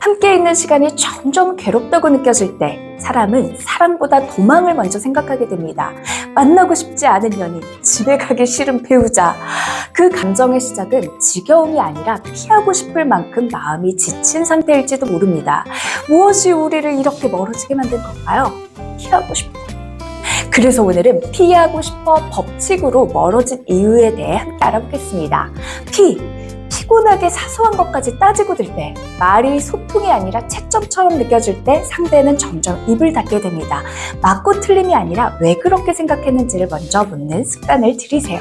함께 있는 시간이 점점 괴롭다고 느껴질 때 사람은 사랑보다 도망을 먼저 생각하게 됩니다. 만나고 싶지 않은 연인, 집에 가기 싫은 배우자. 그 감정의 시작은 지겨움이 아니라 피하고 싶을 만큼 마음이 지친 상태일지도 모릅니다. 무엇이 우리를 이렇게 멀어지게 만든 걸까요? 피하고 싶어. 그래서 오늘은 피하고 싶어 법칙으로 멀어진 이유에 대해 함께 알아보겠습니다. 피. 피곤하게 사소한 것까지 따지고 들 때, 말이 소통이 아니라 채점처럼 느껴질 때 상대는 점점 입을 닫게 됩니다. 맞고 틀림이 아니라 왜 그렇게 생각했는지를 먼저 묻는 습관을 들이세요.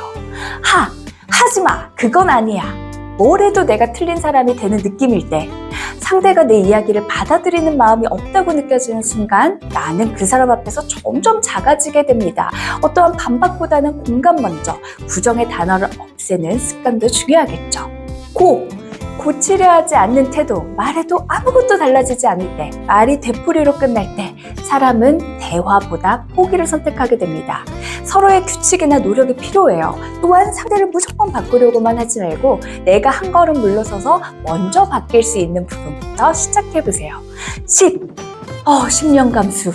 하! 하지 마! 그건 아니야. 뭘 해도 내가 틀린 사람이 되는 느낌일 때, 상대가 내 이야기를 받아들이는 마음이 없다고 느껴지는 순간 나는 그 사람 앞에서 점점 작아지게 됩니다. 어떠한 반박보다는 공감 먼저 부정의 단어를 없애는 습관도 중요하겠죠. 고! 고치려 하지 않는 태도, 말해도 아무것도 달라지지 않을 때, 말이 되풀이로 끝날 때, 사람은 대화보다 포기를 선택하게 됩니다. 서로의 규칙이나 노력이 필요해요. 또한 상대를 무조건 바꾸려고만 하지 말고, 내가 한 걸음 물러서서 먼저 바뀔 수 있는 부분부터 시작해보세요. 10. 어, 10년 감수.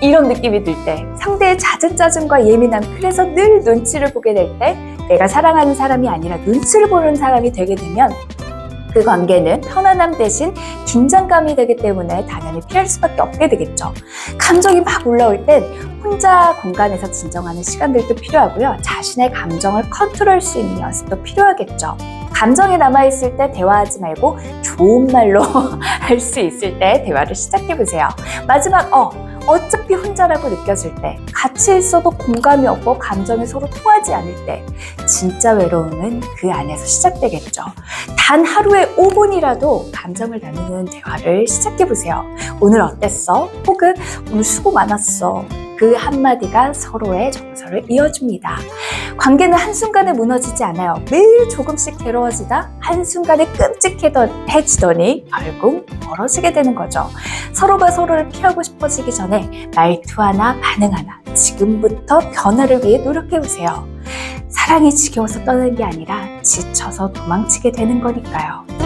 이런 느낌이 들 때, 상대의 잦은 짜증과 예민함, 그래서 늘 눈치를 보게 될 때, 내가 사랑하는 사람이 아니라 눈치를 보는 사람이 되게 되면 그 관계는 편안함 대신 긴장감이 되기 때문에 당연히 피할 수밖에 없게 되겠죠. 감정이 막 올라올 땐 혼자 공간에서 진정하는 시간들도 필요하고요. 자신의 감정을 컨트롤할 수 있는 연습도 필요하겠죠. 감정이 남아있을 때 대화하지 말고 좋은 말로 할 수 있을 때 대화를 시작해보세요. 마지막, 어, 어차피 혼자라고 느껴질 때, 같이 있어도 공감이 없고 감정이 서로 통하지 않을 때, 진짜 외로움은 그 안에서 시작되겠죠. 단 하루에 5분이라도 감정을 나누는 대화를 시작해보세요. 오늘 어땠어? 혹은 오늘 수고 많았어. 그 한마디가 서로의 정서를 이어줍니다. 관계는 한순간에 무너지지 않아요. 매일 조금씩 괴로워지다 한순간에 끔찍해지더니 결국 멀어지게 되는 거죠. 서로가 서로를 피하고 싶어지기 전에 말투 하나 반응 하나 지금부터 변화를 위해 노력해보세요. 사랑이 지겨워서 떠나는 게 아니라 지쳐서 도망치게 되는 거니까요.